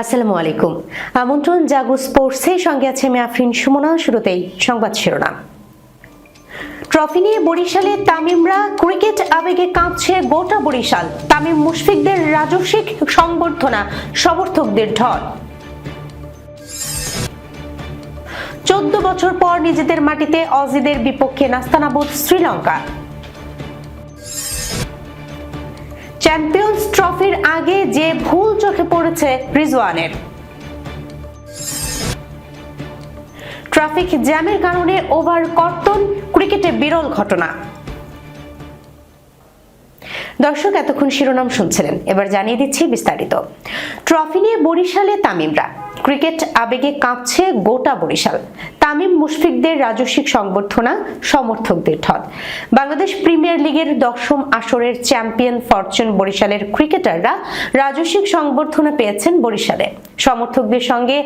আসসালামু আলাইকুম। আমন্ত্রণ জাগো স্পোর্টসের সঙ্গে আছে আমি আফরিন সুমনা। শুরুতেই সংবাদ শিরোনাম। ট্রফি নিয়ে বরিশালে তামিমরা ক্রিকেট আবেগে কাঁপছে গোটা বরিশাল। তামিম মুশফিকদের রাজস্বিক সংবর্ধনা, সমর্থকদের ঢল। চোদ্দ বছর পর নিজেদের মাটিতে অজিদের বিপক্ষে নাস্তানাবোধ শ্রীলঙ্কা। চ্যাম্পিয়ন্স ট্রফির আগে যে ভুল চোখে পড়েছে রিজওয়ানের। ট্রাফিক জ্যামের কারণে ওভার কর্তন ক্রিকেটে বিরল ঘটনা। দর্শক, এতক্ষণ শিরোনাম শুনছিলেন। এবার জানিয়ে দিচ্ছি বিস্তারিত। ট্রফি নিয়ে বরিশালে তামিমরা। ক্রিকেট আবেগে কাঁপছে গোটা বরিশাল। তামিম মুশফিকদের রাজস্বিক সংবর্ধনা সমর্থকদের ঠল বাংলাদেশ প্রিমিয়ার লিগের দশম আসরের চ্যাম্পিয়ন ফরচুন বরিশালের ক্রিকেটাররা রাজস্বিক সংবর্ধনা পেয়েছেন বরিশালে। সমর্থকদের সঙ্গে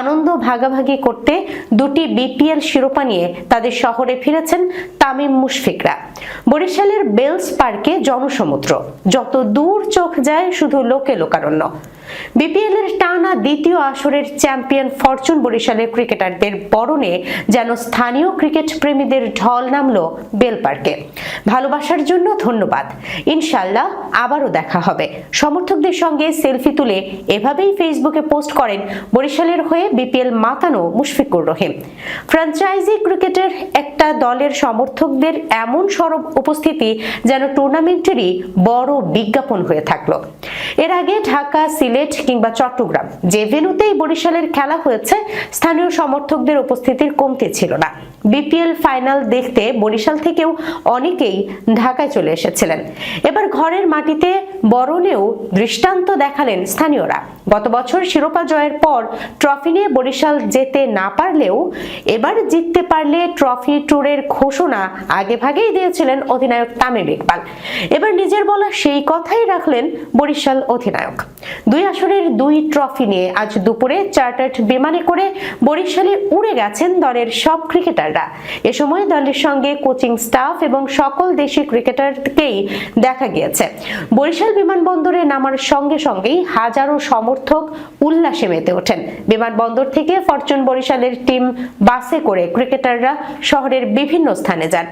আনন্দ ভাগাভাগি করতে দুটি বিপিএল শিরোপা নিয়ে তাদের শহরে ফিরেছেন তামিম মুশফিকরা। বরিশালের বেলস পার্কে জনসমুদ্র, যত দূর চোখ যায় শুধু লোকে লোকারণ্য। বিপিএল এর টানা দ্বিতীয় আসরের চ্যাম্পিয়ন ফরচুন বরিশালের ক্রিকেটারদের বরণে যেন স্থানীয় ক্রিকেট প্রেমীদের ঢল নামলো বেল পার্কে ভালোবাসার জন্য ধন্যবাদ। ইনশাল্লাহ আবারও দেখা হবে। সমর্থকদের সঙ্গে সেলফি তুলে এভাবেই ফেসবুকে পোস্ট করেন বরিশালের হয়ে বিপিএল মাতানো মুশফিকুর রহিম। ফ্র্যাঞ্চাইজি ক্রিকেটের একটা দলের সমর্থকদের এমন সরব উপস্থিতি যেন টুর্নামেন্টেরই বড় বিজ্ঞাপন হয়ে থাকল। এর আগে ঢাকা, সিলেট কিংবা চট্টগ্রাম যে ভেনুতেই বরিশালের খেলা হয়েছে, স্থানীয় সমর্থকদের উপস্থিতির কমতি ছিল না। বিপিএল ফাইনাল দেখতে বরিশাল থেকেও অনেকেই ঢাকায় চলে এসেছিলেন। এবার ঘরের মাটিতে বরণেও দৃষ্টান্ত দেখালেন স্থানীয়রা। গত বছর শিরোপা জয়ের পর ট্রফি নিয়ে বরিশাল যেতে না পারলেও এবার জিততে পারলে ট্রফি ট্যুরের ঘোষণা আগেভাগেই দিয়েছিলেন অধিনায়ক তামিম ইকবাল। এবার নিজের বলা সেই কথাই রাখলেন বরিশাল অধিনায়ক। দুই আসরের দুই ট্রফি নিয়ে আজ দুপুরে চার্টার্ড বিমানে করে বরিশালে উড়ে গেছেন দলের সব ক্রিকেটাররা। এ সময় দলের সঙ্গে কোচিং স্টাফ এবং সকল দেশি ক্রিকেটারকেই দেখা গিয়েছে। বরিশাল বিমানবন্দরে নামার সঙ্গে সঙ্গেই হাজারো সমর্থক উল্লাসে মেতে ওঠেন। বিমানবন্দর থেকে ফরচুন বরিশালের টিম বাসে করে ক্রিকেটাররা শহরের বিভিন্ন স্থানে যান।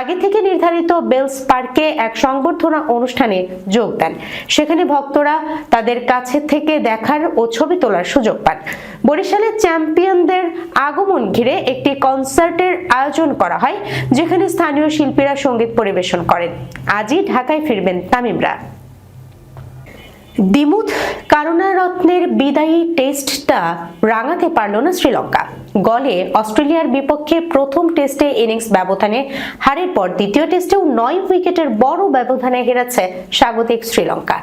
আগে থেকে নির্ধারিত বেলস পার্কে এক সংবর্ধনা অনুষ্ঠানে যোগ দেন। সেখানে ভক্তরা তাদের কাছে থেকে দেখার ও ছবি তোলার সুযোগ পান। বরিশালের চ্যাম্পিয়নদের আগমন ঘিরে একটি কনসার্টের আয়োজন করা হয়, যেখানে স্থানীয় শিল্পীরা সংগীত পরিবেশন করেন। আজই ঢাকায় ফিরবেন তামিমরা। দিমুথ কারুণারত্নের বিদায়ী টেস্টটা রাঙাতে পারল না শ্রীলঙ্কা। গলে অস্ট্রেলিয়ার বিপক্ষে প্রথম টেস্টে ইনিংস ব্যবধানে হারের পর দ্বিতীয় টেস্টেও নয় উইকেটের বড় ব্যবধানে হেরেছে স্বাগতিক শ্রীলঙ্কা।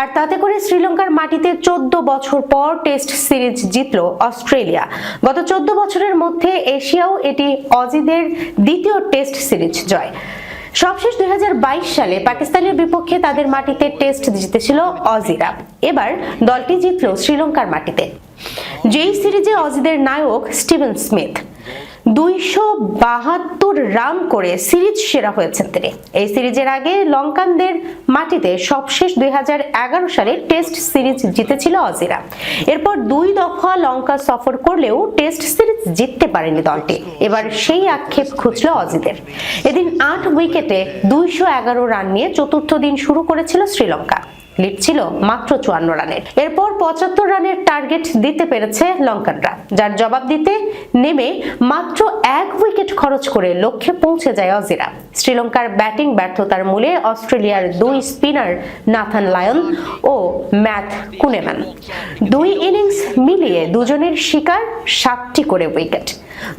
আর তাতে করে শ্রীলঙ্কার মাটিতে চোদ্দ বছর পর টেস্ট সিরিজ জিতল অস্ট্রেলিয়া। গত চোদ্দ বছরের মধ্যে এশিয়াও এটি অজিদের দ্বিতীয় টেস্ট সিরিজ জয়। সবশেষ দুই হাজার বাইশ সালে পাকিস্তানের বিপক্ষে তাদের মাটিতে টেস্ট জিতেছিল অজিরা। এবার দলটি জিতল শ্রীলঙ্কার মাটিতে। যেই সিরিজে অজিদের নায়ক স্টিভেন স্মিথ। দুইশো বাহাত্তর রান করে সিরিজ সেরা হয়েছেন তিনি। এই সিরিজের আগে লঙ্কানদের মাটিতে সবশেষ দুই সালে টেস্ট সিরিজ জিতেছিল অজিরা। এরপর দুই দফা লঙ্কা সফর করলেও টেস্ট সিরিজ জিততে পারেনি দলটি। এবার সেই আক্ষেপ খুঁজল অজিদের। এদিন আট উইকেটে দুইশো এগারো রান নিয়ে চতুর্থ দিন শুরু করেছিল শ্রীলঙ্কা। লিড ছিল মাত্র চুয়ান্ন রানের। এরপর পঁচাত্তর রানের টার্গেট দিতে পেরেছে লঙ্কানরা, যার জবাব দিতে নেমে মাত্র এক উইকেট খরচ করে লক্ষ্যে পৌঁছে যায় অজিরা। শ্রীলঙ্কার ব্যাটিং ব্যর্থতার মূলে অস্ট্রেলিয়ার দুই স্পিনার নাথান লায়ন ও ম্যাথ কুনেম্যান দুই ইনিংস মিলিয়ে দুজনের শিকার সাতটি করে উইকেট।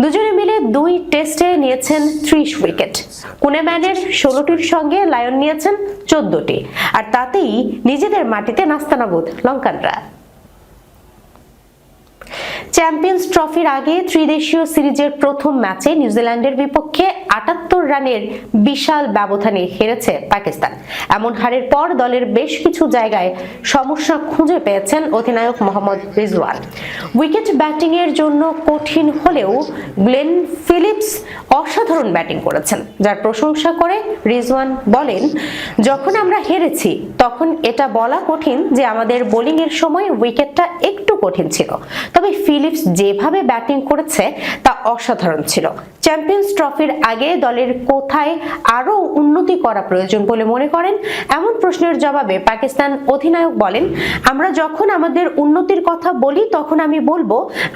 দুজনে মিলে দুই টেস্টে নিয়েছেন ত্রিশ উইকেট। কুনেম্যানের ষোলোটির সঙ্গে লায়ন নিয়েছেন চোদ্দটি, আর তাতেই নিজেদের মাটিতে নাস্তানাবুদ লঙ্কানরা। চ্যাম্পিয়ন্স ট্রফির আগে ত্রিদেশীয় সিরিজের প্রথম ম্যাচে নিউজিল্যান্ডের বিপক্ষে আটাত্তর রানের বিশাল ব্যবধানে হেরেছে পাকিস্তান। এমন হারের পর দলের বেশ কিছু জায়গায় সমস্যা খুঁজে পেয়েছেন অধিনায়ক মোহাম্মদ রিজওয়ান। উইকেট ব্যাটিং এর জন্য কঠিন হলেও গ্লেন ফিলিপস অসাধারণ ব্যাটিং করেছেন, যার প্রশংসা করে রিজওয়ান বলেন, যখন আমরা হেরেছি, তখন এটা বলা কঠিন যে আমাদের বোলিং এর সময় উইকেটটা একটু কঠিন ছিল। তবে ফিলিপস যেভাবে ব্যাটিং করেছে, তা অসাধারণ ছিল। চ্যাম্পিয়ন্স ট্রফির আগে দলের কোথায় আরও উন্নতি করা প্রয়োজন বলে মনে করেন? এমন প্রশ্নের জবাবে পাকিস্তান অধিনায়ক বলেন, আমরা যখন আমাদের উন্নতির কথা বলি, তখন আমি বলব,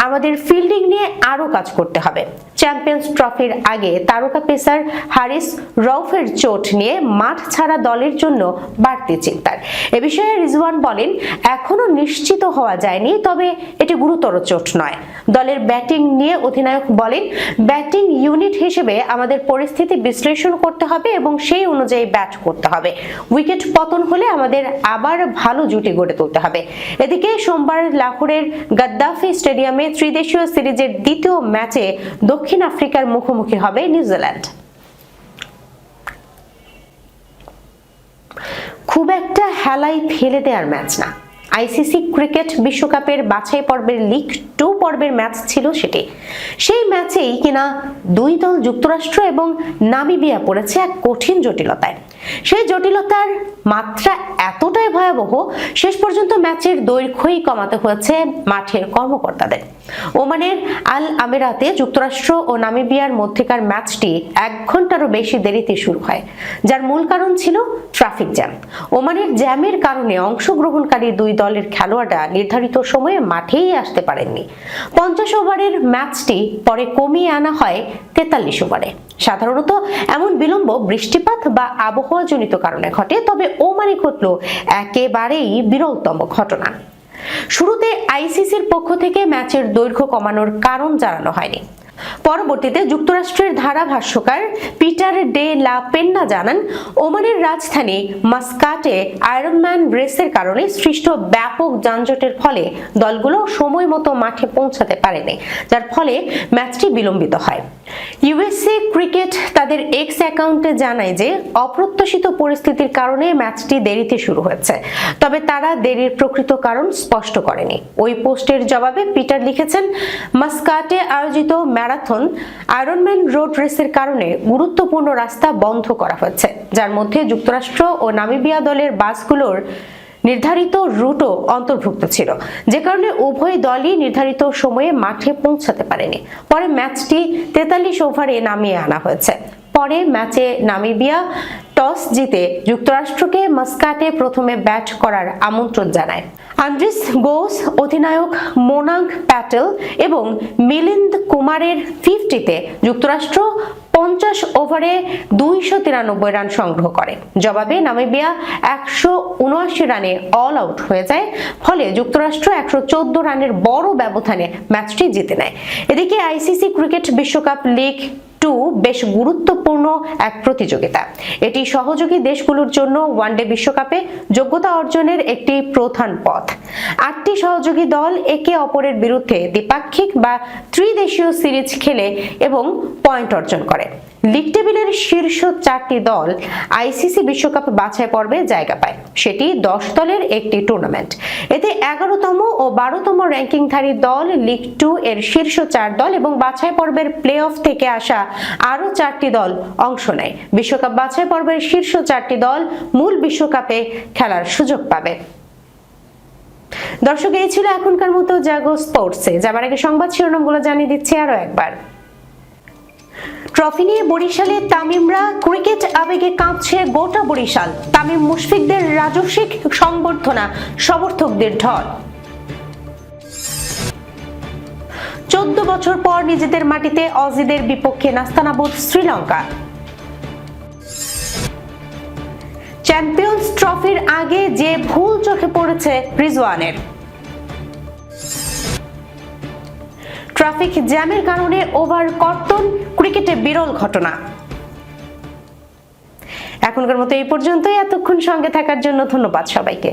আমাদের ফিল্ডিং নিয়ে আরও কাজ করতে হবে। চ্যাম্পিয়ন্স ট্রফির আগে তারকা পেসার হারিস রউফের চোট নিয়ে মাঠ ছাড়া দলের জন্য বাড়তি চিন্তার। এ বিষয়ে রিজওয়ান বলেন, এখনও নিশ্চিত হওয়া যায়নি, তবে এটি গুরুতর চোট নয়। দলের ব্যাটিং নিয়ে অধিনায়ক বলেন, ব্যাটিং ইউনিট হিসেবে আমাদের পরিস্থিতি বিশ্লেষণ করতে হবে এবং সেই অনুযায়ী ব্যাট করতে হবে। উইকেট পতন হলে আমাদের আবার ভালো জুটি গড়ে তুলতে হবে। এদিকে সোমবার লাহোরের গাদ্দাফি স্টেডিয়ামে ত্রিদেশীয় সিরিজের দ্বিতীয় ম্যাচে দক্ষিণ আফ্রিকার মুখোমুখি হবে নিউজিল্যান্ড। খুব একটা হেলাই ফেলে দেওয়ার ম্যাচ না। আইসিসি ক্রিকেট বিশ্বকাপের বাছাই পর্বের লিগ টু পর্বের ম্যাচ ছিল সেটি। সেই ম্যাচেই কিনা দুই দল যুক্তরাষ্ট্র এবং নামিবিয়া পড়েছে এক কঠিন জটিলতায়। সেই জটিলতার মাত্রা এতটাই ভয়াবহ শেষ পর্যন্ত ম্যাচের দৈর্ঘ্যই কমাতে হয়েছে মাঠের কর্মকর্তাদের। ওমানের আল আমিরাতে যুক্তরাষ্ট্র ও নামিবিয়ার মধ্যেকার ম্যাচটি এক ঘন্টারও বেশি দেরিতে শুরু হয়, যার মূল কারণ ছিল ট্রাফিক জ্যাম। ওমানের জ্যামের কারণে অংশগ্রহণকারী দুই দলের খেলোয়াড়রা নির্ধারিত সময়ে মাঠেই আসতে পারেননি। পঞ্চাশ ওভারের ম্যাচটি পরে কমিয়ে আনা হয় তেতাল্লিশ ওভারে। সাধারণত এমন বিলম্ব, বৃষ্টিপাত বা আবহাওয়াজনিত কারণে ঘটে, তবে ওমানে ঘটল একেবারেই বিরলতম ঘটনা। শুরুতে আইসিসির পক্ষ থেকে ম্যাচের দৈর্ঘ্য কমানোর কারণ জানানো হয়নি। পরবর্তীতে যুক্তরাষ্ট্রের ধারাভাষ্যকার পিটার ডে লা পেন্না জানান, ওমানের রাজধানী মাস্কাটে আয়রনম্যান রেসের কারণে সৃষ্ট ব্যাপক যানজটের ফলে দলগুলো সময় মতো মাঠে পৌঁছাতে পারেনি, যার ফলে ম্যাচটি বিলম্বিত হয়। ইউএসএ ক্রিকেট তাদের এক্স অ্যাকাউন্টে জানায় যে, অপ্রত্যাশিত পরিস্থিতির কারণে ম্যাচটি দেরিতে শুরু হয়েছে, তবে তারা দেরির প্রকৃত কারণ স্পষ্ট করেনি। ওই পোস্টের জবাবে পিটার লিখেছেন, মাস্কাটে আয়োজিত ম্যারাথন আয়রনম্যান রোড রেসের কারণে গুরুত্বপূর্ণ রাস্তা বন্ধ করা হয়েছে যার মধ্যে যুক্তরাষ্ট্র ও নামিবিয়া দলের বাসগুলোর নির্ধারিত রুটও অন্তর্ভুক্ত ছিল। যে কারণে উভয় দলই নির্ধারিত সময়ে মাঠে পৌঁছাতে পারেনি। পরে ম্যাচটি তেতাল্লিশ ওভারে নামিয়ে আনা হয়েছে। পরে ম্যাচে নামিবিয়া টস জিতে যুক্তরাষ্ট্রকে মাস্কাটে প্রথমে ব্যাট করার আমন্ত্রণ জানায়। আন্দ্রিস গোস অধিনায়ক মোনাঙ্ক প্যাটেল এবং মিলিন্দ কুমারের ফিফটিতে যুক্তরাষ্ট্র পঞ্চাশ ওভারে দুইশো তিরানব্বই রান সংগ্রহ করে। জবাবে নামিবিয়া একশো উনআশি রানে অল আউট হয়ে যায়, ফলে যুক্তরাষ্ট্র একশো চোদ্দ রানের বড় ব্যবধানে ম্যাচটি জিতে নেয়। এদিকে আইসিসি ক্রিকেট বিশ্বকাপ লিগ টু বেশ গুরুত্বপূর্ণ এক প্রতিযোগিতা। এটি সহযোগী দেশগুলোর জন্য ওয়ানডে বিশ্বকাপে যোগ্যতা অর্জনের একটি প্রধান পথ। আটটি সহযোগী দল একে অপরের বিরুদ্ধে দ্বিপাক্ষিক বা ত্রিদেশীয় সিরিজ খেলে এবং পয়েন্ট অর্জন করে। লিগ টেবিলের শীর্ষ চারটি দল আইসিসি বিশ্বকাপ বাছাই পর্বে জায়গা পায়। সেটি দশ দলের একটি টুর্নামেন্ট এতে এগারোতম ও বারোতম র্যাঙ্কিংধারী দল লিগ টু এর শীর্ষ চার দল এবং বাছাই পর্বের প্লে অফ থেকে আসা আরও চারটি দল অংশ নেয়। বিশ্বকাপ বাছাই পর্বের শীর্ষ চারটি দল মূল বিশ্বকাপে খেলার সুযোগ পাবে। দর্শক, এই ছিল এখনকার মতো জাগো স্পোর্টসে। যাবার আগে সংবাদ শিরোনামগুলো জানিয়ে দিচ্ছি আরও একবার। ট্রফি নিয়ে বরিশালে তামিমরা ক্রিকেট আবেগে কাঁপছে গোটা বরিশাল। তামিম মুশফিকদের রাজস্বিক সংবর্ধনা, সমর্থকদের ঢল। চোদ্দ বছর পর নিজেদের মাটিতে অজিদের বিপক্ষে নাস্তানাবুদ শ্রীলঙ্কা। চ্যাম্পিয়ন্স ট্রফির আগে যে ভুল চোখে পড়েছে রিজওয়ানের। ট্রাফিক জ্যামের কারণে ওভার কর্তন ক্রিকেটে বিরল ঘটনা। এখনকার মতো এই পর্যন্তই। এতক্ষণ সঙ্গে থাকার জন্য ধন্যবাদ সবাইকে।